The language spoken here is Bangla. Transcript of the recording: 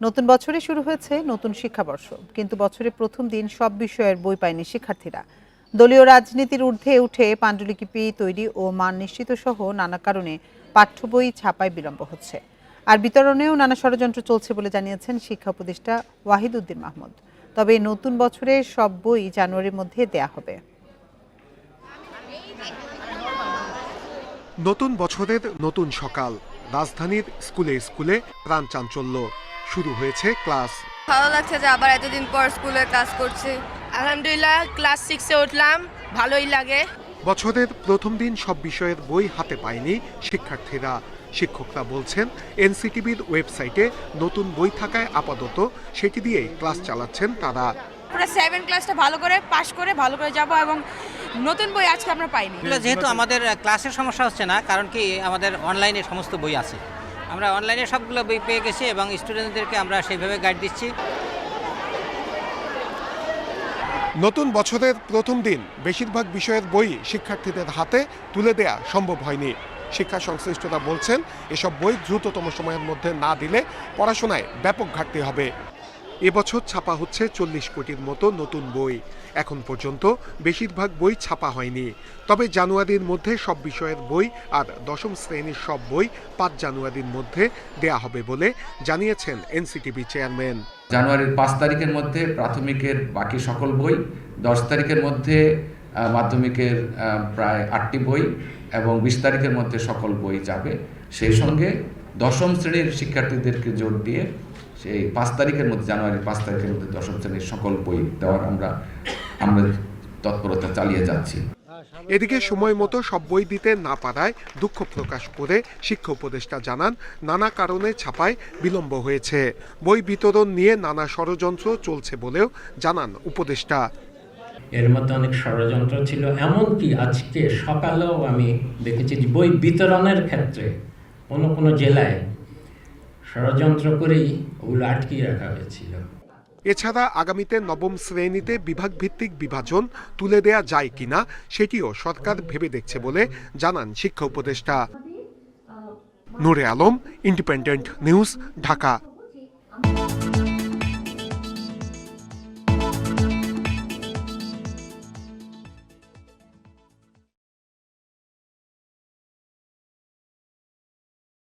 নতুন বছরে শুরু হয়েছে নতুন শিক্ষাবর্ষ, কিন্তু বছরের প্রথম দিন সব বিষয়ের বই পায়নি শিক্ষার্থীরা। দলীয় রাজনীতির ঊর্ধ্বে উঠে পাণ্ডুলিপি তৈরি ও মান নিশ্চিত সহ নানা কারণে পাঠ্য বই ছাপায় বিলম্ব হচ্ছে। আর বিতরণেও নানা ষড়যন্ত্র চলছে বলে জানিয়েছেন শিক্ষা উপদেষ্টা ওয়াহিদ উদ্দিন মাহমুদ। তবে নতুন বছরে সব বই জানুয়ারির মধ্যে দেয়া হবে। নতুন বছরের নতুন সকাল, রাজধানীর স্কুলে স্কুলে প্রাণ চাঞ্চল্য। শুরু হয়েছে ক্লাস। ভালো লাগছে যে আবার এতদিন পর স্কুলে ক্লাস করছি। আলহামদুলিল্লাহ ক্লাস সিক্সে উঠলাম ভালোই লাগে। বছরের প্রথম দিন সব বিষয়ের বই হাতে পায়নি শিক্ষার্থীরা। শিক্ষকরা বলছেন এনসিটিভির ওয়েবসাইটে নতুন বই থাকায় আপাতত সেটি দিয়েই ক্লাস চালাচ্ছেন তারা। পুরো সেভেন ক্লাসটা ভালো করে পাশ করে ভালো করে যাব এবং নতুন বই আজকে আমরা পাইনি। যেহেতু আমাদের ক্লাসের সমস্যা হচ্ছে না কারণ কি আমাদের অনলাইনে সমস্ত বই আছে। আমরা অনলাইনে সবগুলো বই পেয়ে গেছি এবং স্টুডেন্টদেরকে আমরা সেইভাবে গাইড দিচ্ছি। নতুন বছরের প্রথম দিন বেশিরভাগ বিষয়ের বই শিক্ষার্থীদের হাতে তুলে দেয়া সম্ভব হয়নি। শিক্ষা সংশ্লিষ্টরা বলছেন, এসব বই দ্রুততম সময়ের মধ্যে না দিলে পড়াশোনায় ব্যাপক ঘাটতি হবে। এবছর ছাপা হচ্ছে চল্লিশ কোটির মতো নতুন বই। এখন পর্যন্ত বেশিরভাগ বই ছাপা হয়নি। তবে জানুয়ারির মধ্যে সব বিষয়ের বই আর দশম শ্রেণির সব বই পাঁচ জানুয়ারির মধ্যে দেয়া হবে বলে জানিয়েছেন এনসিটিভি চেয়ারম্যান। জানুয়ারির পাঁচ তারিখের মধ্যে প্রাথমিকের বাকি সকল বই, দশ তারিখের মধ্যে মাধ্যমিকের প্রায় আটটি বই এবং বিশ তারিখের মধ্যে সকল বই যাবে। সেই সঙ্গে দশম শ্রেণির শিক্ষার্থীদেরকে জোর দিয়ে সেই পাঁচ তারিখের মধ্যে জানুয়ারির পাঁচ তারিখের মধ্যে দশম শ্রেণির সকল বই দেওয়ার আমরা আমরা তৎপরতা চালিয়ে যাচ্ছি। এদিকে সময় মতো সব বই দিতে না পারায় দুঃখ প্রকাশ করে শিক্ষা উপদেষ্টা জানান নানা কারণে ছাপায় বিলম্ব হয়েছে। বই বিতরণ নিয়ে নানা ষড়যন্ত্র চলছে বলেও জানান উপদেষ্টা। এর মধ্যে অনেক ষড়যন্ত্র ছিল। এমনকি আজকে সকালেও আমি দেখেছি বই বিতরণের ক্ষেত্রে কোনো কোনো জেলায় ষড়যন্ত্র করেই ওগুলো আটকিয়ে রাখা হয়েছিল। এছাড়া আগামীতে নবম শ্রেণীতে বিভাগ ভিত্তিক বিভাজন তুলে দেয়া যায় কিনা সেটিও সরকার ভেবে দেখছে বলে জানান শিক্ষা উপদেষ্টা। Noore Alam Independent News Dhaka.